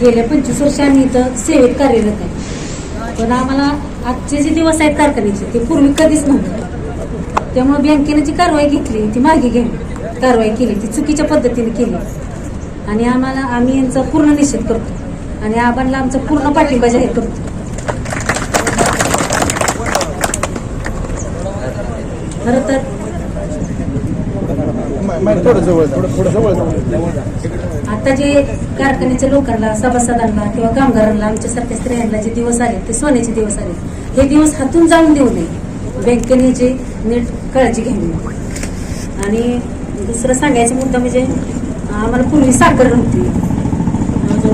गेल्या पंचवीस वर्ष आम्ही इथं सेवेत कार्यरत आहे. पण आम्हाला आजचे जे दिवस आहेत कारखान्याचे ते पूर्वी कधीच नव्हते. त्यामुळे बँकेने जी कारवाई घेतली ती मागे घेऊन कारवाई केली ती चुकीच्या पद्धतीने केली. आणि आम्हाला आम्ही यांचा पूर्ण निषेध करतो. आणि आबांना आमचा पूर्ण पाठिंबा जाहीर करतो. खरं तर थोडं जवळ थोडं जवळ आता जे कारखान्याच्या लोकांना सभासदांना किंवा कामगारांना आमच्यासारख्या स्त्रियांना जे दिवस आले ते सोन्याचे दिवस आले हे दिवस हातून जाऊन देऊ नये. बँकेने जे नीट काळजी घ्यावी. आणि दुसरं सांगायचा मुद्दा म्हणजे आम्हाला पूर्वी साखर नव्हती.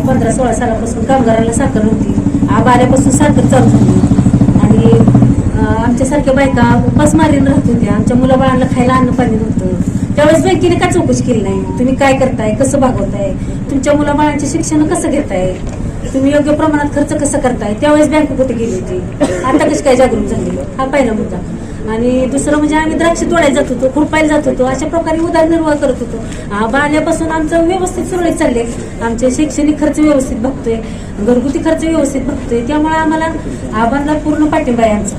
पंधरा सोळा सालापासून कामगारांना साखर नव्हती. आब आल्यापासून साखर चालू झाली. आणि आमच्यासारख्या बायका उपास मारीन राहत होत्या. आमच्या मुलाबाळांना खायला अन्न पाणी नव्हतं. त्यावेळेस बँकेने काय चौकशी केली नाही? तुम्ही काय करताय? कसं भागवताय? तुमच्या मुलाबाळांचे शिक्षण कसं घेताय? तुम्ही योग्य प्रमाणात खर्च कसं करताय? त्यावेळेस बँक कुठे गेली होती? आता कशी काय जागरूक झाली? हा पहिला मुद्दा. आणि दुसरं म्हणजे आम्ही द्राक्ष तोडायला जात होतो खुरपायला जात होतो. अशा प्रकारे उदरनिर्वाह करत होतो. बाल्यापासून आमचं व्यवस्थित सुरळीत चालले आमचे शैक्षणिक खर्च व्यवस्थित बघतोय. घरगुती खर्च व्यवस्थित बघतोय. त्यामुळे आम्हाला आबांना पूर्ण पाठिंबा आहे आमचा.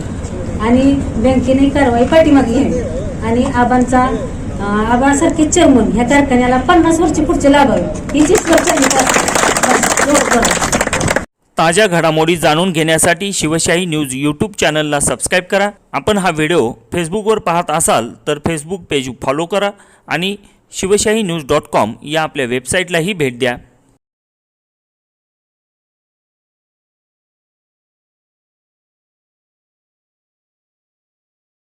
आणि बँकेने कारवाई पाठीमागे घ्यावी. आणि आबांचा आबासारखे चेअरमन ह्या कारखान्याला पन्नास वर्ष पुढचे लाभावे ही ताज्या घडामोडी जाणून घेण्यासाठी शिवशाही न्यूज यूट्यूब चॅनलला सबस्क्राईब करा. आपण हा व्हिडिओ फेसबुकवर पाहत असाल तर फेसबुक पेज फॉलो करा आणि शिवशाही न्यूज डॉट कॉम या आपल्या वेबसाईटलाही भेट द्या.